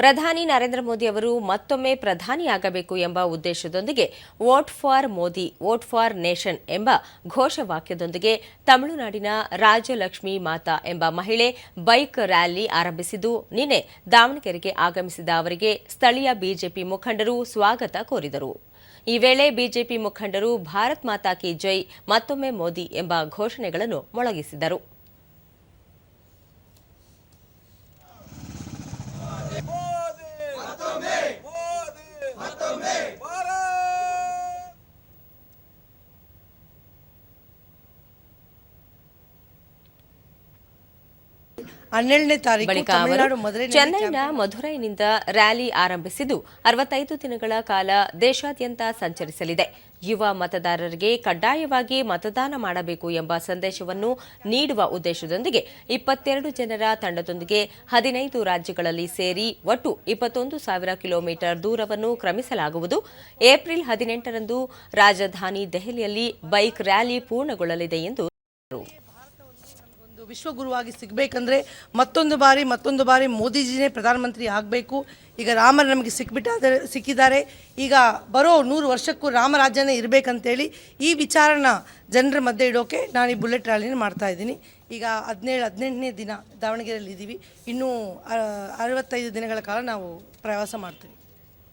ಪ್ರಧಾನಿ ನರೇಂದ್ರ ಮೋದಿ ಅವರು ಮತ್ತೊಮ್ಮೆ ಪ್ರಧಾನಿಯಾಗಬೇಕು ಎಂಬ ಉದ್ದೇಶದೊಂದಿಗೆ vote for Modi, vote for nation ಎಂಬ ಘೋಷವಾಕ್ಯದೊಂದಿಗೆ ತಮಿಳುನಾಡಿನ ರಾಜಲಕ್ಷ್ಮಿ ಮಾತಾ ಎಂಬ ಮಹಿಳೆ ಬೈಕ್ ರ್ಯಾಲಿ ಆರಂಭಿಸಿದ್ದು, ನಿನ್ನೆ ದಾವಣಗೆರೆಗೆ ಆಗಮಿಸಿದ ಅವರಿಗೆ ಸ್ಥಳೀಯ ಬಿಜೆಪಿ ಮುಖಂಡರು ಸ್ವಾಗತ ಕೋರಿದರು. ಈ ವೇಳೆ ಬಿಜೆಪಿ ಮುಖಂಡರು ಭಾರತ್ ಮಾತಾ ಕಿ ಜೈ ಮತ್ತೊಮ್ಮೆ ಮೋದಿ ಎಂಬ ಘೋಷಣೆಗಳನ್ನು ಮೊಳಗಿಸಿದರು ಮೋದಿ ಮತ್ತೊಮ್ಮೆ ಮೋದಿ ಮತ್ತೊಮ್ಮೆ ಭಾರತ್ ಹನ್ನೆರಡನೇ ತಾರೀಕು ಬಳಿಕ ಚೆನ್ನೈನ ಮಧುರೈನಿಂದ ರ್ಯಾಲಿ ಆರಂಭಿಸಿದ್ದು ಅರವತ್ತೈದು ದಿನಗಳ ಕಾಲ ದೇಶಾದ್ಯಂತ ಸಂಚರಿಸಲಿದೆ. ಯುವ ಮತದಾರರಿಗೆ ಕಡ್ಡಾಯವಾಗಿ ಮತದಾನ ಮಾಡಬೇಕು ಎಂಬ ಸಂದೇಶವನ್ನು ನೀಡುವ ಉದ್ದೇಶದೊಂದಿಗೆ ಇಪ್ಪತ್ತೆರಡು ಜನರ ತಂಡದೊಂದಿಗೆ ಹದಿನೈದು ರಾಜ್ಯಗಳಲ್ಲಿ ಸೇರಿ ಒಟ್ಟು ಇಪ್ಪತ್ತೊಂದು ಸಾವಿರ ಕಿಲೋಮೀಟರ್ ದೂರವನ್ನು ಕ್ರಮಿಸಲಾಗುವುದು. ಏಪ್ರಿಲ್ ಹದಿನೆಂಟರಂದು ರಾಜಧಾನಿ ದೆಹಲಿಯಲ್ಲಿ ಬೈಕ್ ರ್ಯಾಲಿ ಪೂರ್ಣಗೊಳ್ಳಲಿದೆ ಎಂದು ವಿಶ್ವಗುರುವಾಗಿ ಸಿಗಬೇಕಂದ್ರೆ ಮತ್ತೊಂದು ಬಾರಿ ಮತ್ತೊಂದು ಬಾರಿ ಮೋದಿಜಿನೇ ಪ್ರಧಾನಮಂತ್ರಿ ಆಗಬೇಕು. ಈಗ ರಾಮರು ನಮಗೆ ಸಿಕ್ಬಿಟ್ಟಾದರೆ, ಸಿಕ್ಕಿದ್ದಾರೆ. ಈಗ ಬರೋ ನೂರು ವರ್ಷಕ್ಕೂ ರಾಮರಾಜ್ಯನೇ ಇರಬೇಕಂತೇಳಿ ಈ ವಿಚಾರನ ಜನರ ಮಧ್ಯೆ ಇಡೋಕೆ ನಾನು ಈ ಬುಲೆಟ್ ರ್ಯಾಲಿನ ಮಾಡ್ತಾ ಇದ್ದೀನಿ. ಈಗ ಹದಿನೇಳು, ಹದಿನೆಂಟನೇ ದಿನ ದಾವಣಗೆರೆಯಲ್ಲಿ ಇದ್ದೀವಿ ಇನ್ನೂ ಅರವತ್ತೈದು ದಿನಗಳ ಕಾಲ ನಾವು ಪ್ರವಾಸ ಮಾಡ್ತೀವಿ.